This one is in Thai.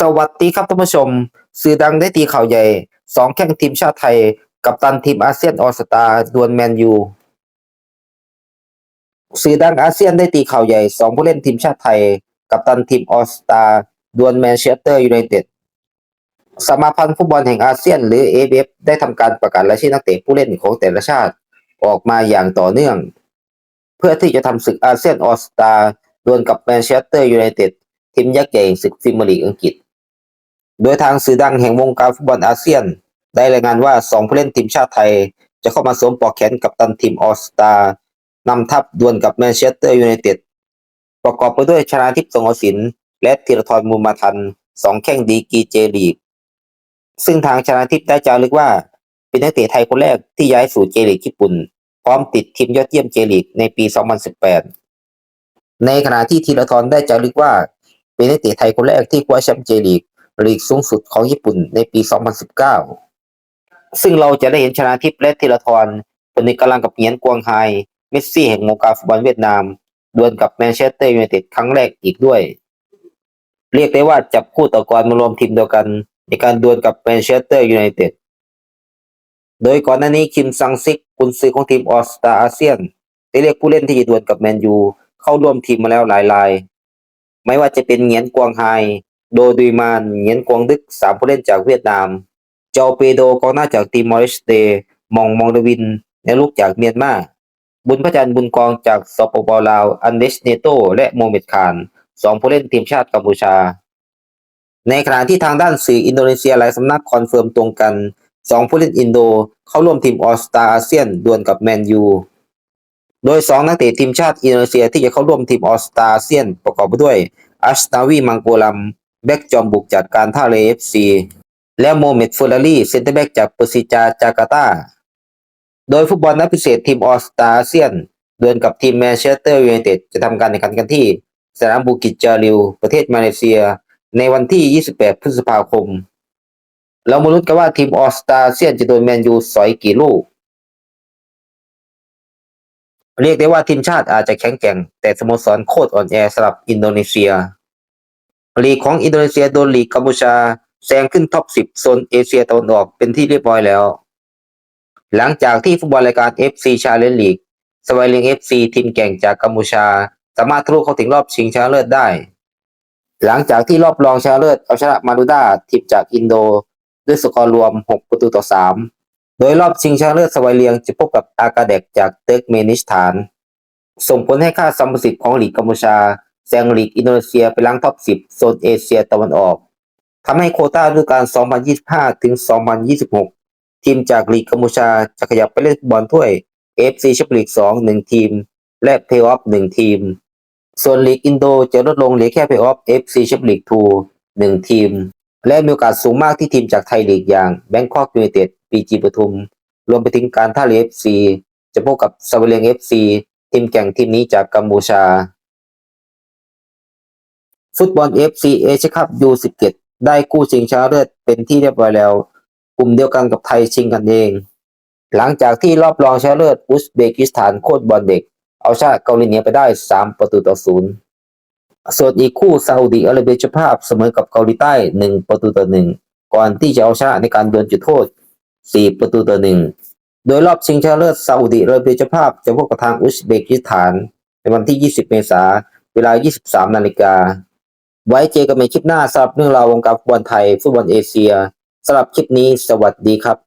สวัสดีครับท่านผู้ชม สื่อดังได้ตีข่าวใหญ่สองแข่งทีมชาติไทย กับตันทีมอาเซียนออสตาดวลแมนยูสื่อดังอาเซียนได้ตีข่าวใหญ่สองผู้เล่นทีมชาติไทย กับตันทีมออสตาดวลแมนเชสเตอร์ยูไนเต็ดสมาพันธ์ฟุตบอลแห่งอาเซียนหรือ AFF ได้ทำการประกาศรายชื่อนักเตะผู้เล่นของแต่ละชาติออกมาอย่างต่อเนื่อง เพื่อที่จะทำศึกอาเซียนออสตาดวลกับแมนเชสเตอร์ยูไนเต็ด ทีมยักษ์ใหญ่ศึกพรีเมียร์ลีกอังกฤษ โดยทางสื่อดังแห่งวงการฟุตบอลอาเซียน ได้รายงานว่าสองผู้เล่นทีมชาติไทย จะเข้ามาสวมปลอกแขนกับตันทีมออสตานำทัพดวลกับแมนเชสเตอร์ยูไนเต็ดประกอบไปด้วยชนาทิพย์สงอสินและธีรทรมูลมาทันสองแข้งดีกีเจลีก ซึ่งทางชนาทิพย์ได้จารึกว่า เป็นนักเตะไทยคนแรกที่ย้ายสู่เจลีกญี่ปุ่น พร้อมติดทีมยอดเยี่ยมเจลีกในปี 2018 ในขณะที่ธีรทรได้จารึกว่า เป็นนักเตะไทยคนแรกที่คว้าแชมป์เจลีกลีกสูงสุดของญี่ปุ่นในปี 2019 ซึ่งเราจะได้เห็นชนาทิพย์และธีรทรเป็นในกำลังกับเหงียนกวางไฮเมสซี่แห่งวงการฟุตบอลเวียดนามดวลกับแมนเชสเตอร์ยูไนเต็ดครั้งแรกอีกด้วย เรียกได้ว่าจับคู่ต่อกรมารวมทีมเดียวกัน ในการดวลกับแมนเชสเตอร์ยูไนเต็ดโดยก่อนหน้านี้คิมซังซิกกุนซือของทีมออสตาอาเซียนได้เรียกผู้เล่นที่จะดวลกับแมนยูเข้าร่วมทีมมาแล้วหลายราย ไม่ว่าจะเป็นเงียนกวางไฮ โดดุยมานเงียนกวางดึกสามผู้เล่นจากเวียดนาม เจาเปโดกองหน้าจากทีมมอริสเตมองมองดวินและลูกจากเมียนมา บุญพระจันทร์บุญกองจากสปปลาว อันเดชเนโต และโมเมดคานสองผู้เล่นทีมชาติกัมพูชา ในขณะที่ทางด้านสื่ออินโดนีเซียหลายสำนักคอนเฟิร์มตรงกันสองผู้เล่นอินโด เข้าร่วมทีมออสตาอาเซียนดวลกับแมนยู โดยสองนักเตะทีมชาติอินโดนีเซียที่จะเข้าร่วมทีมออสตาเซียนประกอบไปด้วยอัชนาวีมังโกลัมแบ็กจอมบุกจากการท่าเรือเอฟซีและโมเมดฟอร์รารีเซนเตอร์แบ็กจากเปอร์ซิจาจาการ์ตา โดยฟุตบอลนัดพิเศษทีมออสตาเซียนเดวลกับทีมแมนเชสเตอร์ยูไนเต็ดจะทำการแข่งขันกันที่ สนามบูกิจจาริว ประเทศมาเลเซีย ในวันที่ 28 พฤษภาคม เรามาลุ้นกันว่าทีมออสตาเซียนจะโดนแมนยูสอยกี่ลูก เรียกได้ว่าทีมชาติอาจจะแข็งแกร่ง แต่สโมสรโคตรอ่อนแอสำหรับอินโดนีเซียลีกของอินโดนีเซียโดนลีกกัมพูชาแซงขึ้นท็อป 10 โซนเอเชียตะวันออกเป็นที่เรียบร้อยแล้ว หลังจากที่ฟุตบอลรายการ FC Challenge League สวายลิง FC ทีมแก่งจากกัมพูชา สามารถทะลุเข้าถึงรอบชิงชนะเลิศได้ หลังจากที่รอบรองชนะเลิศเอาชนะมาดูดาทีมจากอินโด ด้วยสกอร์รวม 6 ประตูต่อ 3 โดยรอบชิงชนะเลิศสวายเลียงจะพบกับอากาเดกจากเติร์กเมนิสถาน ส่งผลให้ค่าสัมประสิทธิ์ของหลีกกัมพูชาแซงหลีกอินโดนีเซียไปล้างท็อป 10 โซนเอเชียตะวันออกทำให้โคต้าฤดูกาล 2025 ถึง 2026 ทีมจากลีกกัมพูชาจะขยับไปเล่นบอลถ้วย FC แชมเปี้ยนลีก 2 1 ทีม และเพลย์ออฟ 1 ทีม ส่วนลีกอินโดจะลดลงเหลือแค่เพลย์ออฟ FC แชมเปี้ยนลีก 2 1 ทีม และมีโอกาสสูงมากที่ทีมจากไทยลีกอย่างแบงคอกยูไนเต็ด PG ปทุม รวมไปถึงการท่าเรือ FC จะพบกับซาเวเลียง FC ทีมแข่งทีมนี้จากกัมพูชา ฟุตบอล FC เอเชียคัพ U17 ได้กู้ชิงชนะเลิศเป็นที่เรียบร้อยแล้ว กลุ่มเดียวกันกับไทยชิงกันเอง หลังจากที่รอบรองชนะเลิศอุซเบกิสถานโคตรบอลเด็ก เอาชนะเกาหลีเหนือไปได้ 3 ประตูต่อศูนย์ส่วนอีกคู่ซาอุดิอาระเบียเจ้าภาพเสมอกับเกาหลีใต้ 1 ประตูต่อ1ก่อนที่จะเอาชนะในการดวลจุดโทษ 4 ประตูต่อหนึ่งโดยรอบชิงชนะเลิศซาอุดิอาระเบียเจ้าภาพจะพบกับทางอุซเบกิสถาน ในวันที่ 20 เมษายนเวลา 23 นาฬิกา ไว้เจอกันในคลิปหน้าสำหรับเรื่องราววงการฟุตบอลไทยฟุตบอลเอเชียสำหรับคลิปนี้สวัสดีครับ